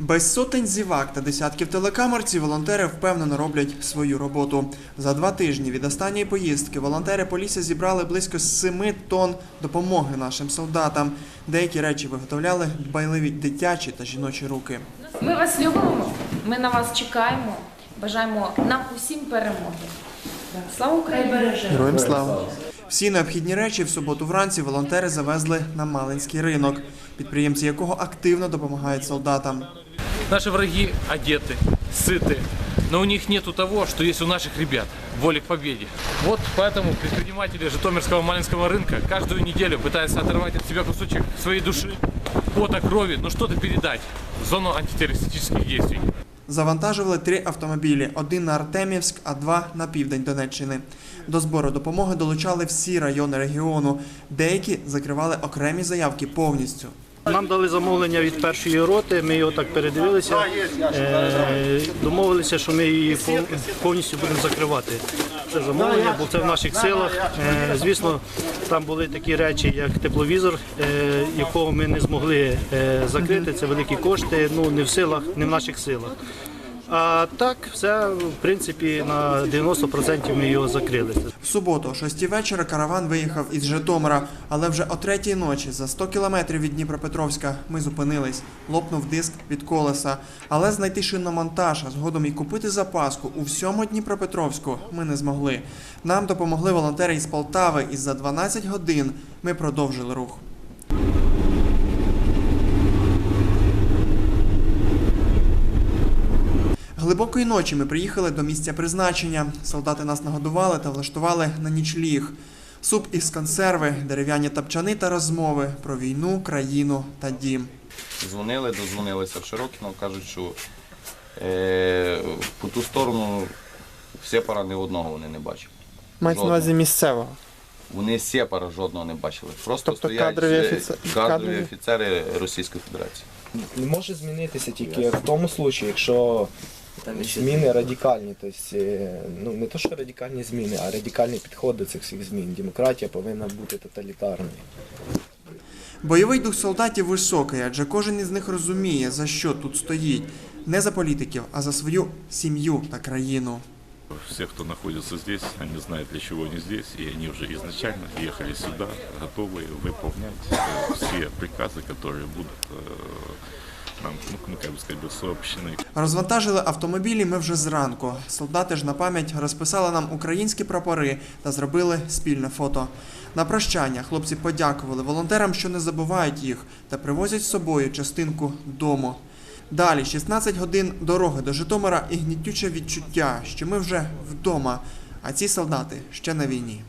Без сотень зівак та десятків телекамер ці волонтери впевнено роблять свою роботу. За два тижні від останньої поїздки волонтери Полісся зібрали близько 7 тонн допомоги нашим солдатам. Деякі речі виготовляли дбайливі дитячі та жіночі руки. Ми вас любимо, ми на вас чекаємо. Бажаємо нам усім перемоги. Слава Україні! Героям слава! Всі необхідні речі в суботу вранці волонтери завезли на Малинський ринок, підприємці якого активно допомагають солдатам. Наши враги одеты, сыты, но у них нету того, что есть у наших ребят. Воли к победе. Вот поэтому предприниматели Житомирского Малинского рынка каждую неделю пытаются оторвать от себя кусочек своей души, пота, крови, но что-то передать в зону антитеррористических действий. Завантажували три автомобілі: один на Артемівськ, а два на південь Донеччини. До збору допомоги долучали всі райони регіону. Деякі закривали окремі заявки повністю. Нам дали замовлення від першої роти, ми його так передивилися, е, домовилися, що ми її повністю будемо закривати. Це замовлення, бо це в наших силах. Е, Звісно, там були такі речі, як тепловізор, е, якого ми не змогли закрити. Це великі кошти, ну не в силах, не в наших силах. А так, все, в принципі, на 90% ми його закрили. В суботу, о 6 вечора, караван виїхав із Житомира, але вже о 3 ночі, за 100 кілометрів від Дніпропетровська, ми зупинились. Лопнув диск від колеса. Але знайти шиномонтаж, а згодом і купити запаску у всьому Дніпропетровську ми не змогли. Нам допомогли волонтери із Полтави, і за 12 годин ми продовжили рух. Глибокої ночі ми приїхали до місця призначення. Солдати нас нагодували та влаштували на нічліг. Суп із консерви, дерев'яні тапчани та розмови про війну, країну та дім. Дзвонили, дозвонилися в Широкіно, кажуть, що е, по ту сторону сепара ні одного вони не бачили. Мається на увазі місцевого. Вони сепара жодного не бачили. Просто Тобто стоять кадрові е, офіце- кадрові кадрові? офіцери Російської Федерації. може змінитися тільки в тому случаї, якщо зміни радикальні. Тобто, е, ну не то, що радикальні зміни, а радикальний підход до цих всіх змін. Демократія повинна бути тоталітарною. Бойовий дух солдатів високий, адже кожен із них розуміє, за що тут стоїть. Не за політиків, а за свою сім'ю та країну. Все, кто находится здесь, они знают, для чего они здесь, и они уже изначально ехали сюда, готовые выполнять э, все приказы, которые будут э, нам, ну, ну, как бы сказать, сообщены. Розвантажили автомобілі ми вже зранку. Солдати ж на пам'ять розписали нам українські прапори та зробили спільне фото. На прощання хлопці подякували волонтерам, що не забувають їх, та привозять з собою частинку дому. Далі 16 годин дороги до Житомира і гнітюче відчуття, що ми вже вдома, а ці солдати ще на війні.